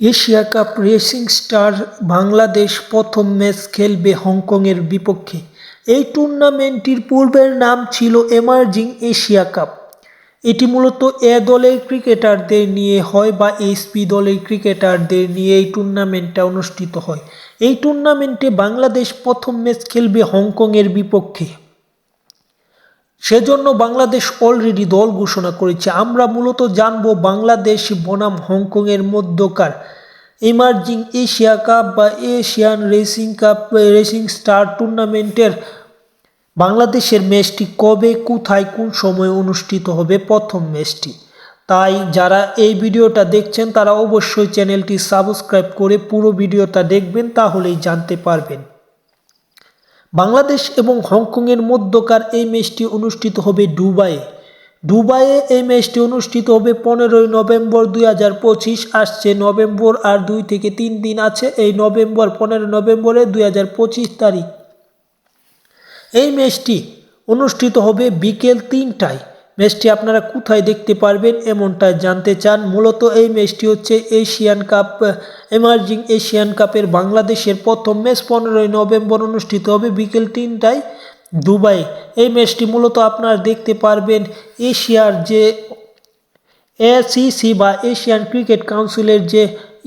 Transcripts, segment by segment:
Asia cup rising star Bangladesh প্রথম match খেলবে হংকংয়ের বিপক্ষে। এই টুর্নামেন্টটির পূর্বের নাম ছিল এমার্জিং এশিয়া কাপ। এটি মূলত এ দলের ক্রিকেটারদের নিয়ে হয় বা এসপি দলের ক্রিকেটারদের নিয়ে এই টুর্নামেন্টটা অনুষ্ঠিত হয়। এই টুর্নামেন্টে বাংলাদেশ প্রথম ম্যাচ খেলবে হংকংয়ের বিপক্ষে। সেজন্য বাংলাদেশ অলরেডি দল ঘোষণা করেছে। আমরা মূলত জানব বাংলাদেশ, বনাম, হংকংয়ের মধ্যকার ইমার্জিং এশিয়া কাপ বা Asian rising cup rising star টুর্নামেন্টের বাংলাদেশের ম্যাচটি কবে, কোথায়, কোন সময় অনুষ্ঠিত হবে প্রথম ম্যাচটি তাই যারা এই ভিডিওটা দেখছেন, তারা অবশ্যই চ্যানেলটি সাবস্ক্রাইব করে পুরো ভিডিওটা দেখবেন, তাহলেই জানতে পারবেন। বাংলাদেশ এবং হংকংয়ের মধ্যকার এই ম্যাচটি অনুষ্ঠিত হবে দুবাইয়ে। দুবাইয়ে এই ম্যাচটি অনুষ্ঠিত হবে পনেরোই নভেম্বর দুই হাজার পঁচিশ। আসছে নভেম্বর আর দুই থেকে তিন দিন আছে এই নভেম্বর পনেরো নভেম্বরে দুই হাজার পঁচিশ তারিখ। এই ম্যাচটি অনুষ্ঠিত হবে বিকেল তিনটায়। ম্যাচটি আপনারা কোথায় দেখতে পারবেন এমনটা জানতে চান। মূলত এই ম্যাচটি হচ্ছে এশিয়ান কাপ এমার্জিং এশিয়ান কাপের বাংলাদেশের প্রথম ম্যাচ পনেরোই নভেম্বর অনুষ্ঠিত হবে বিকেল তিনটায় দুবাই। এই ম্যাচটি মূলত আপনারা দেখতে পারবেন এশিয়ার যে এসিসি বা এশিয়ান ক্রিকেট কাউন্সিলের যে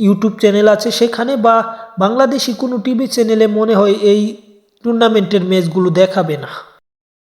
ইউটিউব চ্যানেল আছে সেখানে বা বাংলাদেশি কোনো টিভি চ্যানেলে মনে হয় এই টুর্নামেন্টের ম্যাচগুলো দেখাবে না।